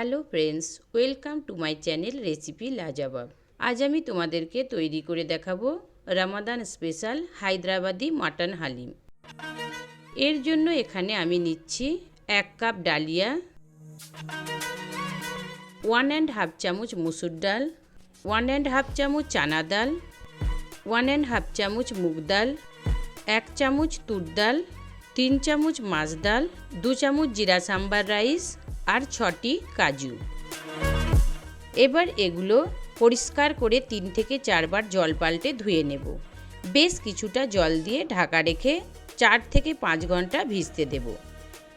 Hello friends, welcome to my channel recipe Lajawab. আজ আমি তোমাদেরকে তৈরি করে দেখাবো রামাদান স্পেশাল হায়দ্রাবাদি মাটন হালিম। এর জন্য এখানে আমি নিচ্ছি এক কাপ ডালিয়া ওয়ান অ্যান্ড হাফ চামচ মুসুর ডাল ওয়ান অ্যান্ড হাফ চামচ চানা ডাল ওয়ান অ্যান্ড হাফ চামচ মুগ ডাল, এক চামচ তুর ডাল, তিন চামচ মাছ ডাল, দু চামচ জিরা সাম্বার রাইস আর ছটি কাজু। এবার এগুলো পরিষ্কার করে তিন থেকে চারবার জল পাল্টে ধুয়ে নেব। বেশ কিছুটা জল দিয়ে ঢাকা রেখে চার থেকে পাঁচ ঘণ্টা ভিজতে দেব।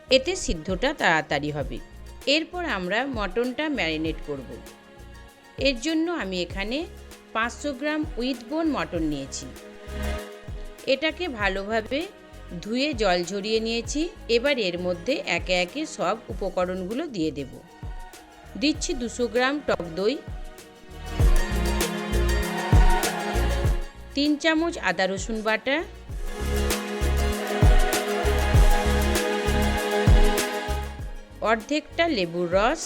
এতে সিদ্ধটা তাড়াতাড়ি হবে। এরপর আমরা মটনটা ম্যারিনেট করব। এর জন্য আমি এখানে পাঁচশো গ্রাম উইথ বোন মটন নিয়েছি। এটাকে ভালোভাবে ধুয়ে জল ঝরিয়ে নিয়েছি, এবার এর মধ্যে একে একে সব উপকরণগুলো দিয়ে দেব। দিচ্ছি দুশো গ্রাম টক দই, তিন চামচ আদা রসুন বাটা, অর্ধেকটা লেবুর রস,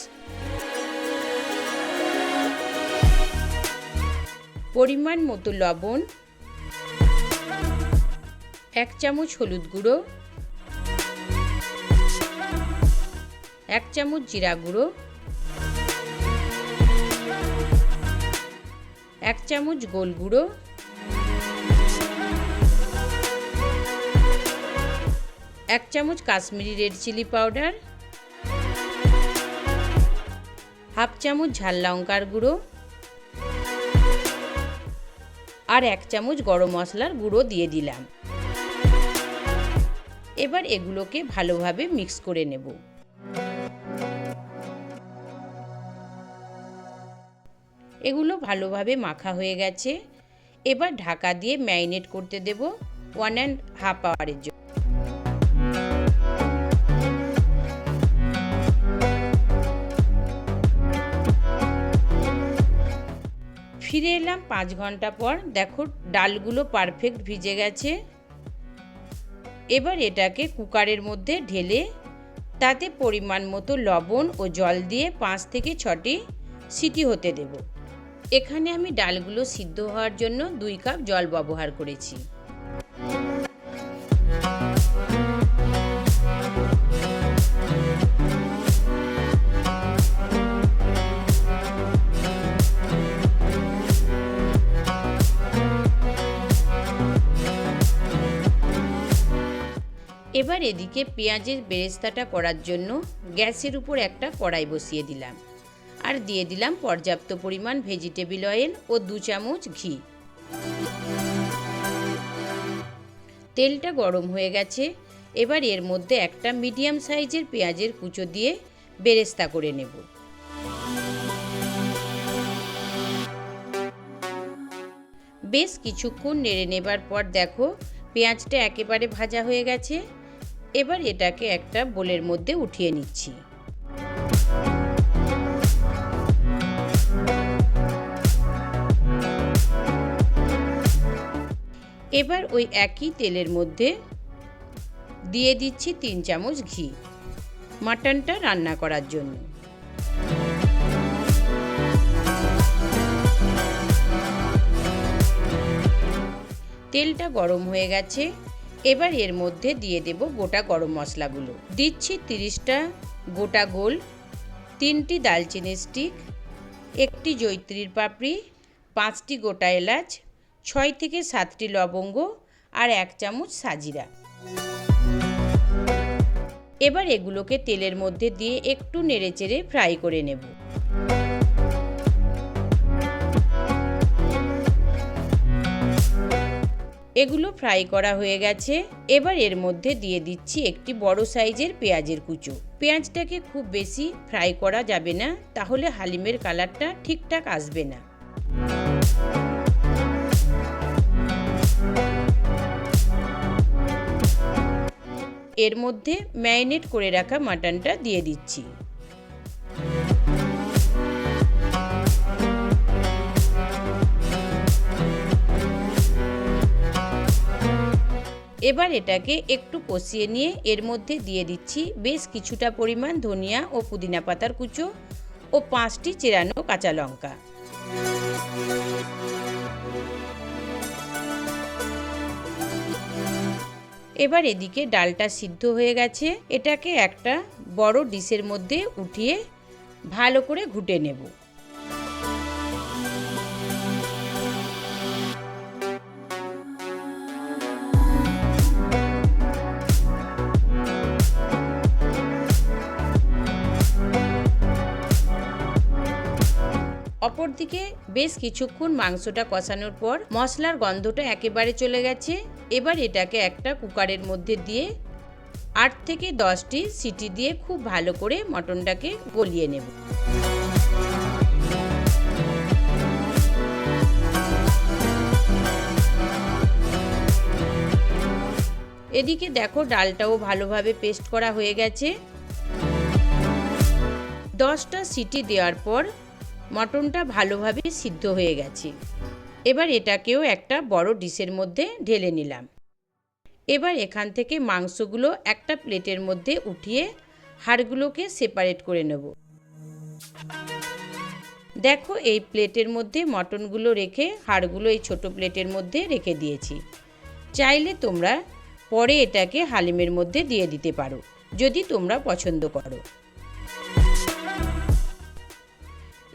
পরিমাণ মতো লবণ এক চামচ হলুদ গুঁড়ো, এক চামচ জিরা গুঁড়ো, এক চামচ গোল গুঁড়ো, এক চামচ Kashmiri red chilli powder, half চামচ ঝাল লঙ্কার গুঁড়ো আর এক চামচ গরম মশলার গুঁড়ো দিয়ে দিলাম। এবার এগুলোকে ভালোভাবে মিক্স করে নেব। এগুলো ভালোভাবে মাখা হয়ে গেছে। এবার ঢাকা দিয়ে ম্যারিনেট করতে দেব ওয়ান অ্যান্ড হাফ আওয়ারের জন্য। ফিরে এলাম পাঁচ ঘণ্টা পর। দেখো ডালগুলো পারফেক্ট ভিজে গেছে। এবার এটাকে কুকারের মধ্যে ঢেলে তাতে পরিমাণ মতো লবণ ও জল দিয়ে পাঁচ থেকে ছটি সিটি হতে দেব। এখানে আমি ডালগুলো সিদ্ধ হওয়ার জন্য দুই কাপ জল ব্যবহার করেছি। এবার এদিকে পেঁয়াজের বেরেস্তাটা করার জন্য গ্যাসের উপর একটা কড়াই বসিয়ে দিলাম। আর দিয়ে দিলাম পর্যাপ্ত পরিমাণ ভেজিটেবিল অয়েল ও দু চামচ ঘি। তেলটা গরম হয়ে গেছে। এবার এর মধ্যে একটা মিডিয়াম সাইজের পেঁয়াজের কুচো দিয়ে বেরেস্তা করে নেব। বেশ কিছুক্ষণ নেড়ে নেবার পর দেখো পেঁয়াজটা একেবারে ভাজা হয়ে গেছে। এবার এটাকে একটা বোলের মধ্যে উঠিয়ে নিচ্ছি। এবার ওই একই তেলের মধ্যে দিয়ে দিচ্ছি তিন চামচ ঘি, মাটনটা রান্না করার জন্য। তেলটা গরম হয়ে গেছে। এবার এর মধ্যে দিয়ে দেব গোটা গরম মশলাগুলো। দিচ্ছি তিরিশটা গোটা গোল, তিনটি দালচিনি স্টিক, একটি জৈত্রীর পাপড়ি, পাঁচটি গোটা এলাচ, ছয় থেকে সাতটি লবঙ্গ আর এক চামচ সাজিরা। এবার এগুলোকে তেলের মধ্যে দিয়ে একটু নেড়েচেড়ে ফ্রাই করে নেব। এগুলো ফ্রাই করা হয়ে গেছে। এবার এর মধ্যে দিয়ে দিচ্ছি একটি বড় সাইজের পেঁয়াজের কুচো। পেঁয়াজটাকে খুব বেশি ফ্রাই করা যাবে না, তাহলে হালিমের কালারটা ঠিকঠাক আসবে না। এর মধ্যে ম্যারিনেট করে রাখা মাটনটা দিয়ে দিচ্ছি। এবার এটাকে একটু কষিয়ে নিয়ে এর মধ্যে দিয়ে দিচ্ছি বেশ কিছুটা পরিমাণ ধনিয়া ও পুদিনা পাতার কুচো ও পাঁচটি চেরানো কাঁচা লঙ্কা। এবার এদিকে ডালটা সিদ্ধ হয়ে গেছে। এটাকে একটা বড় ডিশের মধ্যে উঠিয়ে ভালো করে ঘুটে নেব। অপরদিকে বেশ কিছুক্ষণ মাংসটা কষানোর পর মশলার গন্ধটা একেবারে চলে গেছে। এবার এটাকে একটা কুকারের মধ্যে দিয়ে আট থেকে দশটি সিটি দিয়ে খুব ভালো করে মটনটাকে গলিয়ে নেব। এদিকে দেখো ডালটাও ভালোভাবে পেস্ট করা হয়ে গেছে। দশটা সিটি দেওয়ার পর মটনটা ভালোভাবে সিদ্ধ হয়ে গেছে। এবার এটাকেও একটা বড় ডিশের মধ্যে ঢেলে নিলাম। এবার এখান থেকে মাংসগুলো একটা প্লেটের মধ্যে উঠিয়ে হাড়গুলোকে সেপারেট করে নেব। দেখো, এই প্লেটের মধ্যে মটনগুলো রেখে হাড়গুলো এই ছোট প্লেটের মধ্যে রেখে দিয়েছি। চাইলে তোমরা পরে এটাকে হালিমের মধ্যে দিয়ে দিতে পারো, যদি তোমরা পছন্দ করো।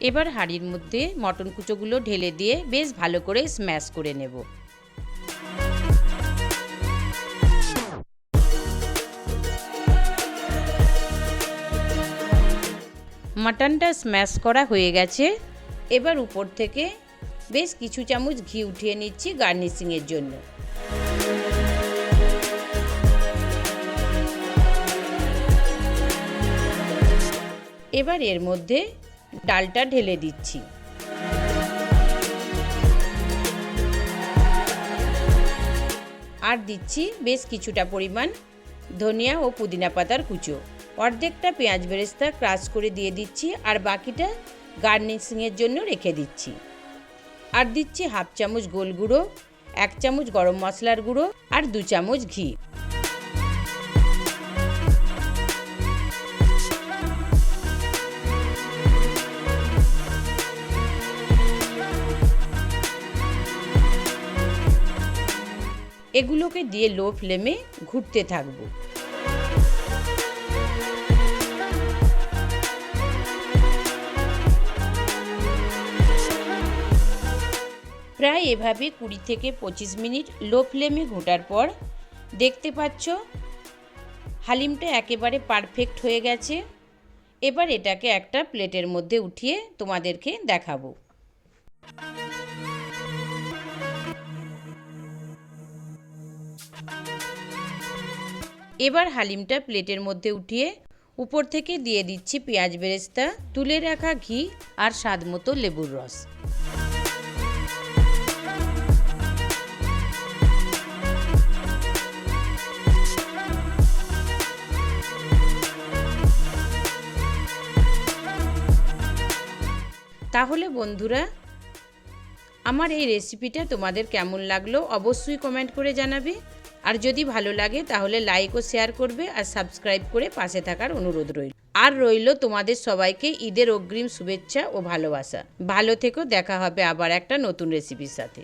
এবার হাঁড়ির মধ্যে মটন কুচোগুলো ঢেলে দিয়ে বেশ ভালো করে স্ম্যাশ করে নেব। মাটনটা স্ম্যাশ করা হয়ে গেছে। এবার উপর থেকে বেশ কিছু চামচ ঘি উঠিয়ে নিচ্ছি গার্নিশিংয়ের জন্য। এবার এর মধ্যে ডালটা ঢেলে দিচ্ছি। আর দিচ্ছি বেশ কিছুটা পরিমাণ ধনিয়া ও পুদিনা পাতার কুচো। অর্ধেকটা পেঁয়াজ বেরেস্তা ক্রাশ করে দিয়ে দিচ্ছি আর বাকিটা গার্নিশিংয়ের জন্য রেখে দিচ্ছি। আর দিচ্ছি হাফ চামচ গোল গুঁড়ো, এক চামচ গরম মশলার গুঁড়ো আর দু চামচ ঘি। এগুলোকে দিয়ে লো ফ্লেমে ঘুরতে থাকব। প্রায় এভাবে কুড়ি থেকে পঁচিশ মিনিট লো ফ্লেমে ঘোটার পর দেখতে পাচ্ছ, হালিমটা একেবারে পারফেক্ট হয়ে গেছে। এবার এটাকে একটা প্লেটের মধ্যে উঠিয়ে তোমাদেরকে দেখাবো। এবার হালিমটা প্লেটের মধ্যে উঠিয়ে উপর থেকে দিয়ে দিচ্ছি পেঁয়াজ বেরেস্তা, তুলে রাখা ঘি আর স্বাদ মতো লেবুর রস। তাহলে বন্ধুরা, আমার এই রেসিপিটা তোমাদের কেমন লাগল অবশ্যই কমেন্ট করে জানাবে। আর যদি ভালো লাগে, তাহলে লাইক ও শেয়ার করবে আর সাবস্ক্রাইব করে পাশে থাকার অনুরোধ রইল। আর রইল তোমাদের সবাইকে ঈদের অগ্রিম শুভেচ্ছা ও ভালোবাসা। ভালো থেকো, দেখা হবে আবার একটা নতুন রেসিপির সাথে।